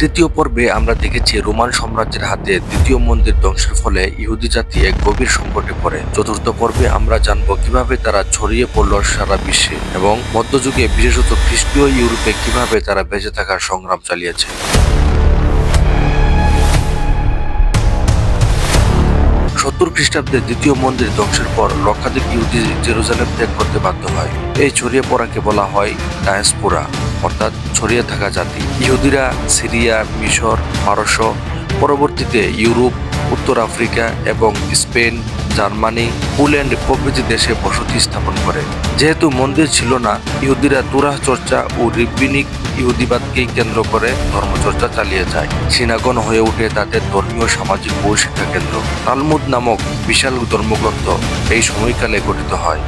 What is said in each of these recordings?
তৃতীয় পর্বে আমরা দেখেছি রোমান সাম্রাজ্যের হাতে দ্বিতীয় মন্দির ধ্বংসের ফলে ইহুদি জাতি এক গভীর সংকটে পড়ে। চতুর্থ পর্বে আমরা জানব কীভাবে তারা ছড়িয়ে পড়ল সারা বিশ্বে এবং মধ্যযুগে বিশেষত খ্রিস্টীয় ইউরোপে কীভাবে তারা বেঁচে থাকার সংগ্রাম চালিয়েছে। সত্তর খ্রিস্টাব্দে দ্বিতীয় মন্দির ধ্বংসের পর লক্ষাধিক ইহুদি জেরুজালেম ত্যাগ করতে বাধ্য হয়। এই ছড়িয়ে পড়াকে বলা হয় ডায়াসপোরা, অর্থাৎ ছড়িয়ে থাকা জাতি। ইহুদিরা সিরিয়া, মিশর পারস্য পরবর্তীতে ইউরোপ উত্তর আফ্রিকা এবং স্পেন, জার্মানি, পোল্যান্ড প্রভৃতি দেশে বসতি স্থাপন করে। যেহেতু মন্দির ছিল না, ইহুদিরা তুরাহ চর্চা ও রিব্বিনিক ইহুদিবাদকেই কেন্দ্র করে ধর্মচর্চা চালিয়ে যায়। সিনাগন হয়ে ওঠে তাদের ধর্মীয় সামাজিক ও শিক্ষা কেন্দ্র। তালমুদ নামক বিশাল ধর্মগ্রন্থ এই সময়কালে গঠিত হয়,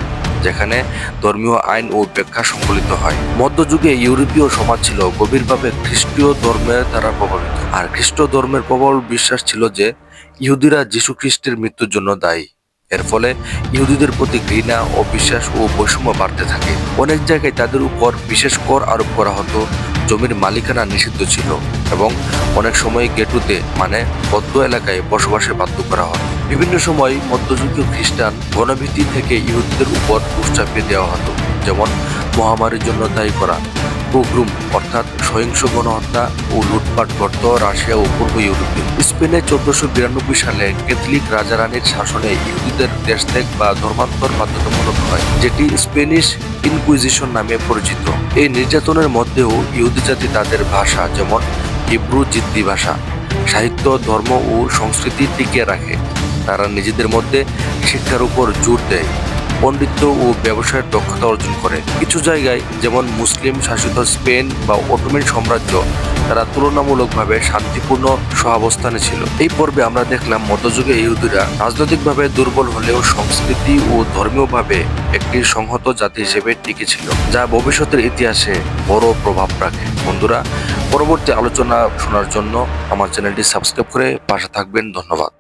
যেখানে ধর্মীয় আইন ও ব্যাখ্যা সংকলিত হয়। মধ্যযুগে ইউরোপীয় সমাজ ছিল গভীরভাবে খ্রিস্টীয় ধর্মের দ্বারা প্রভাবিত। আর খ্রিস্ট ধর্মের প্রবল বিশ্বাস ছিল যে ইহুদিরা যীশু খ্রিস্টের মৃত্যুর জন্য দায়ী। এর ফলে ইহুদিদের প্রতি ঘৃণা অবিশ্বাস ও বৈষম্য বাড়তে থাকে। অনেক জায়গায় তাদের উপর বিশেষ কর আরোপ করা হতো, জমির মালিকানা নিষিদ্ধ ছিল এবং অনেক সময় গেটুতে মানে বদ্ধ এলাকায় বসবাসে বাধ্য করা হয়। বিভিন্ন সময় মধ্যযুগীয় খ্রিস্টান গণভীতি থেকে ইহুদিদের উপর দোষ চাপিয়ে দেওয়া হতো, যেমন মহামারীর জন্য দায়ী করা পোগ্রুম অর্থাৎ সহিংস গণহত্যা ও লুটপাট করত রাশিয়া ও পূর্ব ইউরোপে। স্পেনে চোদ্দশো বিরানব্বই সালে ক্যাথলিক রাজারানীর শাসনে ইহুদিদের দেশত্যাগ বা ধর্মান্তর বাধ্যতামূলক হয়, যেটি স্পেনিশ ইনকুইজিশন নামে পরিচিত। এই নির্যাতনের মধ্যেও ইহুদি জাতি তাদের ভাষা যেমন হিব্রু জিদ্দি ভাষা, সাহিত্য, ধর্ম ও সংস্কৃতি টিকিয়ে রাখে। তারা নিজেদের মধ্যে শিক্ষার উপর জোর দেয়। পণ্ডিত্য ও ব্যবসায়ের দক্ষতা অর্জন করে। কিছু জায়গায়, যেমন মুসলিম শাসিত স্পেন বা অটোমেন সাম্রাজ্য, তারা তুলনামূলকভাবে শান্তিপূর্ণ সহাবস্থানে ছিল। এই পর্বে আমরা দেখলাম মধ্যযুগে ইহুদিরা রাজনৈতিকভাবে দুর্বল হলেও সংস্কৃতি ও ধর্মীয়ভাবে একটি সংহত জাতি হিসেবে টিকে ছিল, যা ভবিষ্যতের ইতিহাসে বড় প্রভাব রাখে। বন্ধুরা, পরবর্তী আলোচনা শোনার জন্য আমার চ্যানেলটি সাবস্ক্রাইব করে পাশে থাকবেন। ধন্যবাদ।